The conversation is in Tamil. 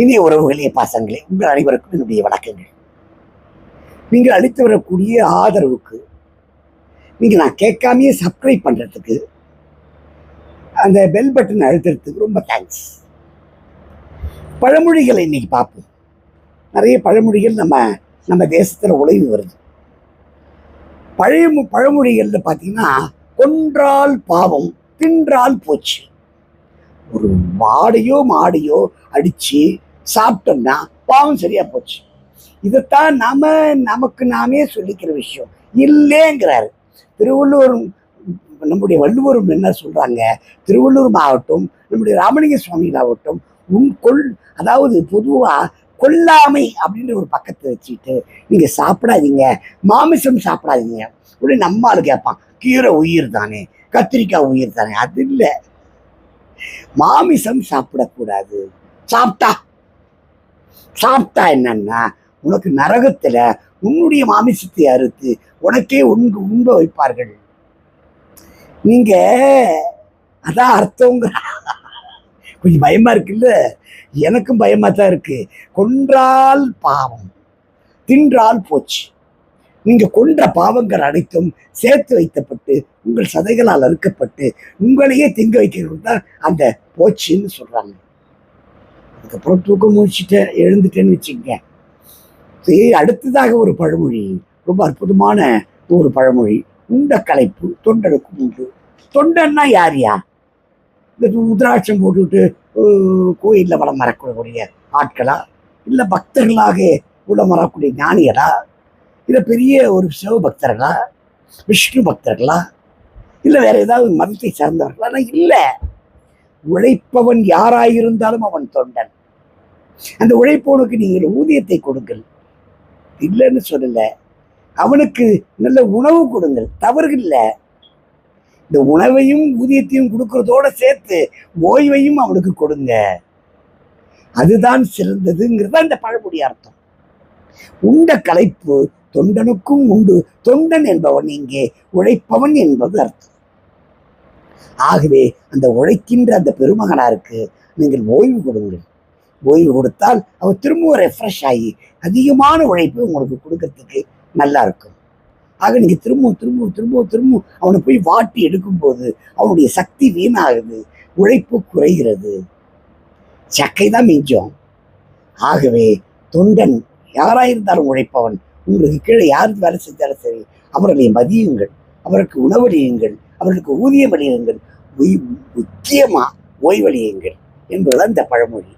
இனிய உறவுகளே பாசங்களே உங்கள் அனைவருக்கும் என்னுடைய வணக்கங்கள். நீங்கள் அளித்து வரக்கூடிய ஆதரவுக்கு நீங்கள் நான் கேட்காமையே சப்ஸ்கிரைப் பண்ணுறதுக்கு அந்த பெல் பட்டன் அழுத்துறதுக்கு ரொம்ப தேங்க்ஸ் பழமொழிகளை இன்னைக்கு பார்ப்போம். நிறைய பழமொழிகள் நம்ம நம்ம தேசத்தில் உழைவு வருது. பழைய பழமொழிகளில் பார்த்தீங்கன்னா கொன்றால் பாவம் தின்றால் போச்சு. ஒரு மாடையோ மாடையோ அடித்து சாப்பிட்டோம்னா பாவம் சரியா போச்சு. இதைத்தான் நாம நமக்கு நாமே சொல்லிக்கிற விஷயம். இல்லைங்கிறாரு. திருவள்ளுவர் நம்முடைய வள்ளுவரும் என்ன சொல்றாங்க? திருவள்ளூர் மாவட்டம் நம்முடைய ராமலிங்க சுவாமிகள் ஆகட்டும் உன் கொள் அதாவது பொதுவா கொல்லாமை அப்படின்ற ஒரு பக்கத்தை வச்சுட்டு நீங்க சாப்பிடாதீங்க மாமிசம் சாப்பிடாதீங்க. உடனே நம்ம ஆள் கேட்பான் கீரை உயிர் தானே கத்திரிக்காய் உயிர் தானே அது இல்லை. மாமிசம் சாப்பிடக்கூடாது. சாப்பிட்டா சாப்பிட்டா என்னன்னா உனக்கு நரகத்துல உன்னுடைய மாமிசத்தை அறுத்து உனக்கே உண்டு உண்ப வைப்பார்கள். நீங்க அதான் அர்த்தங்கிற கொஞ்சம் பயமா இருக்குல்ல? எனக்கும் பயமா தான் இருக்கு. கொன்றால் பாவம் தின்றால் போச்சு. நீங்க கொன்ற பாவங்கள் அனைத்தும் சேர்த்து வைத்தப்பட்டு உங்கள் சதைகளால் அறுக்கப்பட்டு உங்களையே திங்க வைக்கிறது தான் அந்த போச்சுன்னு சொல்றாங்க. அதுக்கப்புறம் தூக்கம் முடிச்சுட்டேன் எழுந்துட்டேன்னு வச்சுக்கங்க. சரி அடுத்ததாக ஒரு பழமொழி ரொம்ப அற்புதமான ஒரு பழமொழி உண்ட கலைப்பு தொண்டனுக்கும் உண்டு. தொண்டன்னா யார் யா? இந்த உத்ராட்சம் போட்டுவிட்டு கோயிலில் வளம் வரக்கூடிய ஆட்களா? இல்லை பக்தர்களாக உளம் வரக்கூடிய ஞானிகளா? இல்லை பெரிய ஒரு சிவபக்தர்களா விஷ்ணு பக்தர்களா? இல்லை வேற ஏதாவது மதத்தை சார்ந்தவர்களா? இல்லை. உழைப்பவன் யாராயிருந்தாலும் அவன் தொண்டன். அந்த உழைப்பவனுக்கு நீங்கள் ஊதியத்தை கொடுங்கள். இல்லைன்னு சொல்லல. அவனுக்கு நல்ல உணவு கொடுங்கள். தவறு இல்லை. இந்த உணவையும் ஊதியத்தையும் கொடுக்கறதோட சேர்த்து ஓய்வையும் அவனுக்கு கொடுங்க. அதுதான் சிறந்ததுங்கிறது அந்த பழமொழி அர்த்தம். உண்ட களைப்பு தொண்டனுக்கும் உண்டு. தொண்டன் என்பவன் இங்கே உழைப்பவன் என்பது அர்த்தம். ஆகவே அந்த உழைக்கின்ற அந்த பெருமகனாருக்கு நீங்கள் ஓய்வு கொடுங்கள். ஓய்வு கொடுத்தால் அவர் திரும்பவும் ரெஃப்ரெஷ் ஆகி அதிகமான உழைப்பு உங்களுக்கு கொடுக்கறதுக்கு நல்லா இருக்கும் ஆக நீங்க திரும்பவும் திரும்பவும் திரும்பவும் திரும்பவும் அவனை போய் வாட்டி எடுக்கும்போது அவனுடைய சக்தி வீணாகுது உழைப்பு குறைகிறது. சக்கை தான் மிஞ்சம். ஆகவே தொண்டன் யாராயிருந்தாலும் உழைப்பவன் உங்களுக்கு கீழே யாருக்கு வேலை செஞ்சாலும் சரி அவர்களை மதியுங்கள் அவருக்கு உணவளியுங்கள் அவர்களுக்கு ஊதியம் அளியுங்கள். உய்- முக்கியமா ஓய்வளியுங்கள் என்பதுதான் இந்த பழமொழி.